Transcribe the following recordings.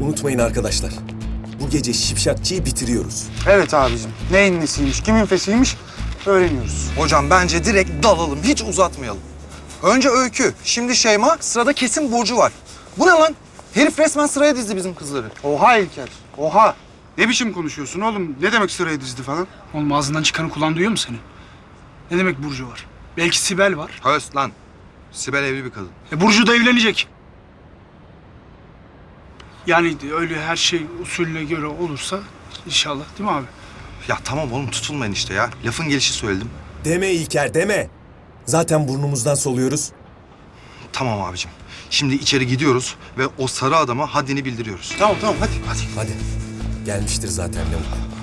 Unutmayın arkadaşlar. Bu gece Şipşakçı'yı bitiriyoruz. Evet abicim. Neyin nesiymiş, kimin fesiymiş öğreniyoruz. Hocam bence direkt dalalım. Hiç uzatmayalım. Önce Öykü, şimdi Şeyma, sırada kesin Burcu var. Bu ne lan? Herif resmen sıraya dizdi bizim kızları. Oha İlker, oha. Ne biçim konuşuyorsun oğlum? Ne demek sıraya dizdi falan? Oğlum ağzından çıkanı kulağın duyuyor mu seni? Ne demek Burcu var? Belki Sibel var. Höst lan. Sibel evli bir kadın. E Burcu da evlenecek. Yani öyle her şey usulüne göre olursa inşallah değil mi abi? Ya tamam oğlum tutulmayın işte ya. Lafın gelişi söyledim. Deme İlker deme. Zaten burnumuzdan soluyoruz. Tamam abicim. Şimdi içeri gidiyoruz ve o sarı adama haddini bildiriyoruz. Tamam tamam hadi. Hadi. Hadi. Gelmiştir zaten lavuk.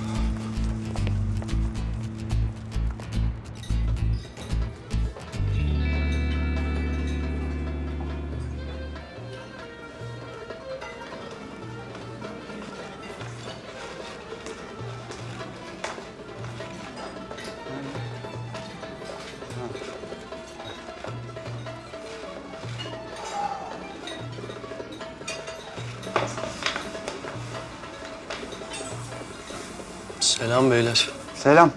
Selam beyler. Selam.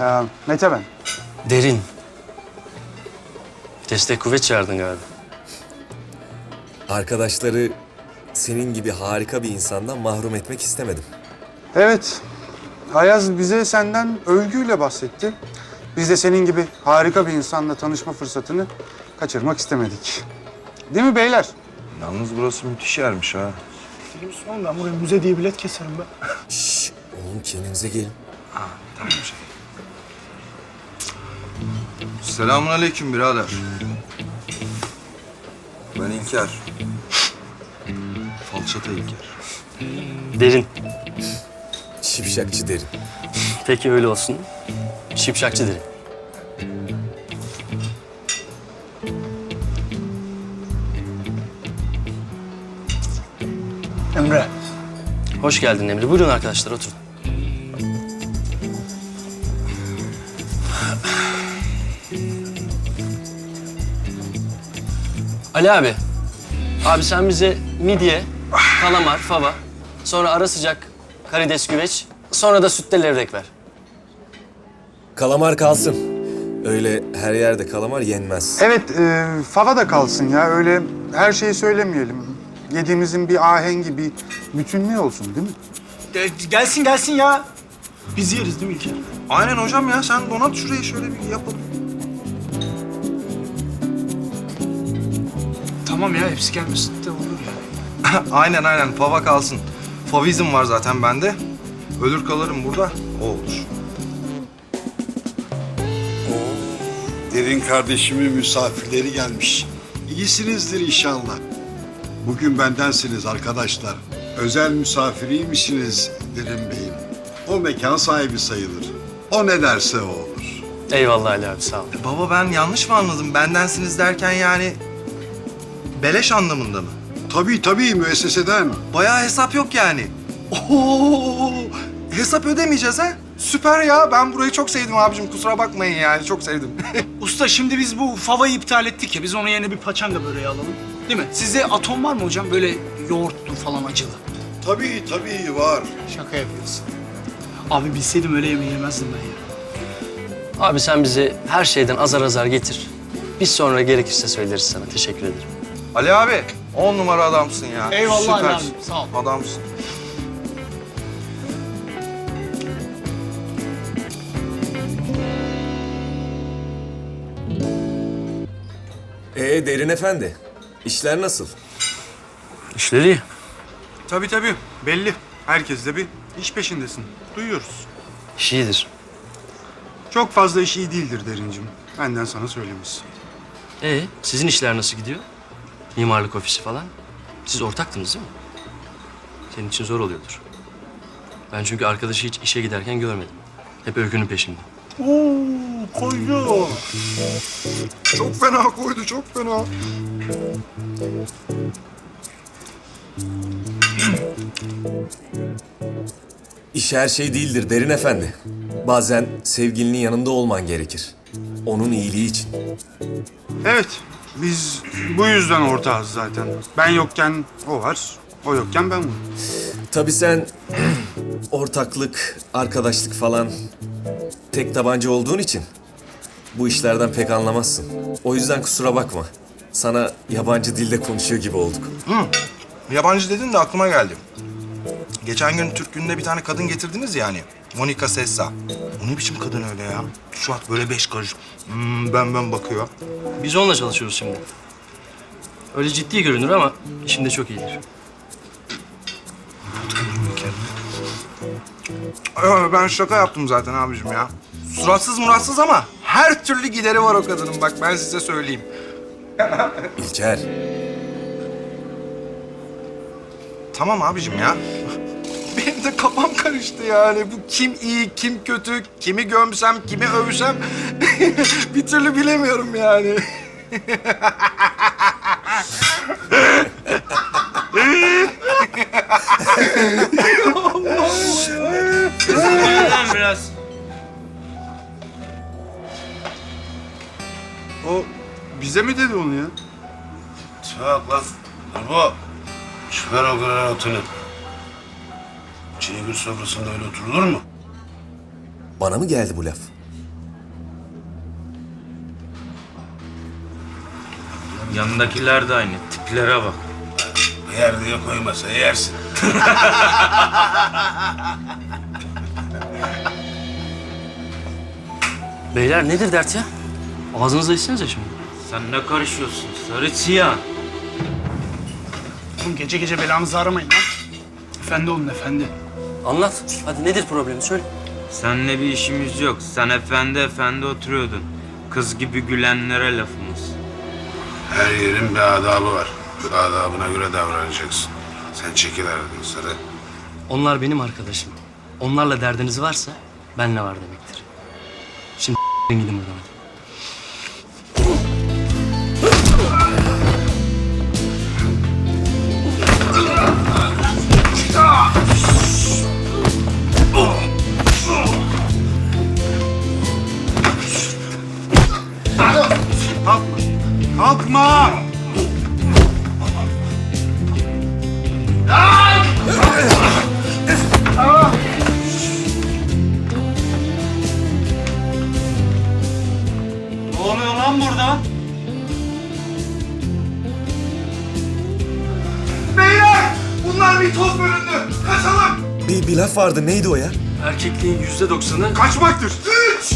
Ee, Mete ben. Derin. Destek kuvvet çağırdın galiba. Arkadaşları senin gibi harika bir insandan mahrum etmek istemedim. Evet. Ayaz bize senden övgüyle bahsetti. Biz de senin gibi harika bir insanla tanışma fırsatını kaçırmak istemedik. Değil mi beyler? Yalnız burası müthiş yermiş ha. Film ben buraya müze diye bilet keserim ben. Oğlum kendinize gelin. Tamam şey. Selamun aleyküm birader. Ben İlker. Falçata İlker. Derin. Şipşakçı derim. Peki öyle olsun. Şipşakçı derin. Emre. Hoş geldin Emre. Buyurun arkadaşlar oturun. Ali abi. Abi sen bize midye, kalamar, fava, sonra ara sıcak karides güveç, sonra da sütte levrek ver. Kalamar kalsın. Öyle her yerde kalamar yenmez. Evet, e, fava da kalsın ya. Öyle her şeyi söylemeyelim. Yediğimizin bir ahengi, bir bütünlüğü olsun değil mi? E, gelsin gelsin ya. Biz yeriz değil mi İlker? Aynen hocam ya sen donat şurayı şöyle bir yapalım. Tamam ya hepsi gelmesin de olur ya. aynen aynen fava kalsın. Favizm var zaten bende. Ölür kalırım burada. O olur. Derin kardeşimin misafirleri gelmiş. İyisinizdir inşallah. Bugün bendensiniz arkadaşlar. Özel misafiriymişsiniz Derin Bey'im. O mekan sahibi sayılır. O ne derse o olur. Eyvallah Ali abi sağ ol. E, baba ben yanlış mı anladım? Bendensiniz derken yani beleş anlamında mı? Tabii tabii müesseseden. Bayağı hesap yok yani. Oo, hesap ödemeyeceğiz ha? Süper ya. Ben burayı çok sevdim abicim. Kusura bakmayın yani. Çok sevdim. Usta şimdi biz bu favayı iptal ettik ya. Biz onun yerine bir paçanga böreği alalım. Değil mi? Sizde atom var mı hocam? Böyle yoğurtlu falan acılı. Tabii tabii var. Şaka yapıyorsun. Abi bilseydim öyle yemeği yemezdim ben ya. Abi sen bize her şeyden azar azar getir. Biz sonra gerekirse söyleriz sana. Teşekkür ederim. Ali abi, on numara adamsın ya. Eyvallah Ali abi, sağ ol. Adamsın. Ee Derin Efendi, işler nasıl? İşleri iyi. Tabii tabii. Belli. Herkes de bir iş peşindesin. Duyuyoruz. İş iyidir. Çok fazla iş iyi değildir Derincim. Benden sana söylemesi. Ee, sizin işler nasıl gidiyor? Mimarlık ofisi falan. Siz ortaktınız değil mi? Senin için zor oluyordur. Ben çünkü arkadaşı hiç işe giderken görmedim. Hep öykünün peşinde. Oo, koydu. Çok fena koydu, çok fena. İş her şey değildir Derin Efendi. Bazen sevgilinin yanında olman gerekir. Onun iyiliği için. Evet, biz bu yüzden ortağız zaten. Ben yokken o var, O yokken ben varım. Tabii sen ortaklık, arkadaşlık falan tek tabanca olduğun için bu işlerden pek anlamazsın. O yüzden kusura bakma. Sana yabancı dilde konuşuyor gibi olduk. Yabancı dedin de aklıma geldi. Geçen gün Türk gününe bir tane kadın getirdiniz ya hani. Monica Sessa. O ne biçim kadın öyle ya? Surat böyle beş karış. Hmm, ben ben bakıyor. Biz onunla çalışıyoruz şimdi. Öyle ciddi görünür ama içinde çok iyidir. Ee, Ben şaka yaptım zaten abicim ya. Suratsız muratsız ama her türlü gideri var o kadının. Bak ben size söyleyeyim. İlker, Tamam abicim ya. Benim de kafam karıştı yani. Bu kim iyi, kim kötü, kimi gömsem, kimi övsem bir türlü bilemiyorum yani. Neden biraz? O bize mi dedi onu ya? Bak lan. Bu. Çıkar o granatını. Çiğgül sofrasında öyle oturulur mu? bana mı geldi bu laf? Yanındakiler de aynı. Tiplere bak. Yer diye koymasa yersin. Beyler nedir dert ya? Ağzınızda içsenize şimdi. Sen ne karışıyorsun? Sarı siyah. Oğlum gece gece belamızı aramayın lan. Efendi olun efendi. Anlat. Hadi nedir problemi söyle. Seninle bir işimiz yok. Sen efendi efendi oturuyordun. Kız gibi gülenlere lafımız. Her yerin bir adabı var. Adabına göre davranacaksın. Sen çekil aradan sarı. Onlar benim arkadaşım. Onlarla derdiniz varsa benle var demektir. Şimdi gidin buradan hadi. Kalkma! Ne oluyor lan burada? Beyler! Bunlar bir toz bölündü. Kaçalım! Bir, bir laf vardı neydi o ya? Erkekliğin yüzde doksanı Kaçmaktır. Üç!